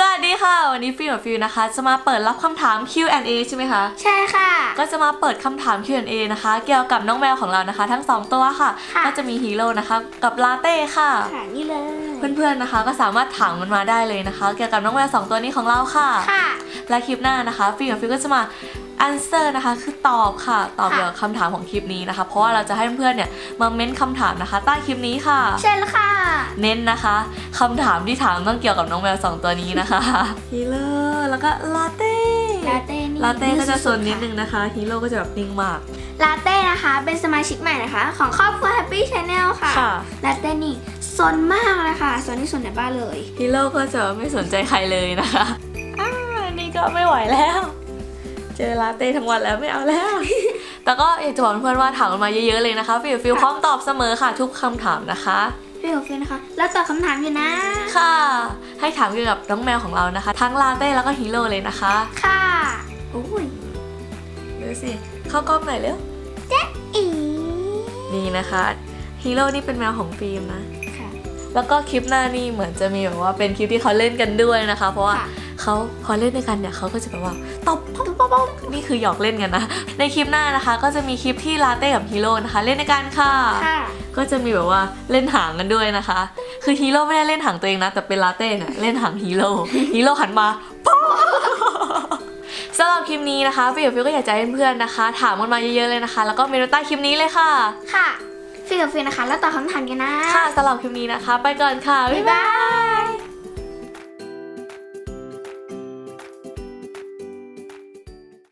สวัสดีค่ะ วันนี้ฟิวกับฟิวนะคะ จะมาเปิดรับคำถาม Q&A ใช่ไหมคะ ใช่ค่ะ ก็จะมาเปิดคำถาม Q&A นะคะ เกี่ยวกับน้องแมวของเรานะคะ ทั้งสองตัวค่ะ ค่ะ ก็จะมีฮีโร่นะคะ กับลาเต้ค่ะ ค่ะนี่เลยเพื่อนๆนะคะ ก็สามารถถามมันมาได้เลยนะคะ เกี่ยวกับน้องแมวสองตัวนี้ของเราค่ะ ค่ะ และคลิปหน้านะคะ ฟิวกับฟิวก็จะมา answer นะคะ คือตอบค่ะ ตอบค่ะ เกี่ยวกับคำถามของคลิปนี้นะคะ เพราะว่าเราจะให้เพื่อนๆเนี่ยมาเม้นคำถามนะคะ ใต้คลิปนี้ค่ะใช่แล้วค่ะ เน้นนะคะคำถามที่ถามต้องเกี่ยวกับน้องแมวสองตัวนี้นะคะฮีโร่แล้วก็ลาเต้ลาเต้นี่ลาเต้ก็จะโซนสุดๆนิดนึงนะคะฮีโร่ก็จะแบบนิ่งมากลาเต้นะคะ เป็นสมาชิกใหม่นะคะ ของครอบครัว Happy Channel ค่ะค่ะลาเต้นี่ซนมากเลยค่ะซนที่สุดในบ้านเลยฮีโร่ก็จะไม่สนใจใครเลยนะคะอ่านี่ก็ไม่ไหวแล้ว เจอลาเต้ทั้งวันแล้วไม่เอาแล้วแต่ก็อยากจะบอกเพื่อนๆว่าถามกันมาเยอะๆเลยนะคะฟิลฟิลพร้อมตอบเสมอค่ะทุกคำถามนะคะ พี่กับฟินนะคะ แล้วตอบคำถามอยู่นะ ค่ะ ให้ถามเกี่ยวกับน้องแมวของเรานะคะ ทั้งลาเต้แล้วก็ฮีโร่เลยนะคะ ค่ะอุ้ยดูสิ เข้ากล้องหน่อยเร็วอีนี่นะคะฮีโร่นี่เป็นแมวของฟิล์มนะ ค่ะ แล้วก็คลิปหน้านี่เหมือนจะมีแบบว่าเป็นคลิปที่เขาเล่นกันด้วยนะคะ เพราะว่า ค่ะ เขาพอเล่นด้วยกันเนี่ยเขาก็จะแบบว่าตบป๊บป๊บป๊บนี่คือหยอกเล่นกันนะ ในคลิปหน้านะคะ ก็จะมีคลิปที่ลาเต้กับฮีโร่นะคะ เล่นด้วยกันค่ะค่ะ ก็จะมีแบบว่าเล่นหางกันด้วยนะคะ คือฮีโร่ไม่ได้เล่นหางตัวเองนะ แต่เป็นลาเต้เนี่ยเล่นหางฮีโร่ฮีโร่หันมาป๊อบสำหรับคลิปนี้นะคะฟิวฟิวก็อยากจะให้เพื่อนๆนะคะ ถามกันมาเยอะๆเลยนะคะ แล้วก็เมนูใต้คลิปนี้เลยค่ะ ค่ะฟินกับฟินนะคะ แล้วตอบคำถามกันนะ ค่ะสำหรับคลิปนี้นะคะ ไปก่อนค่ะ บ๊ายบาย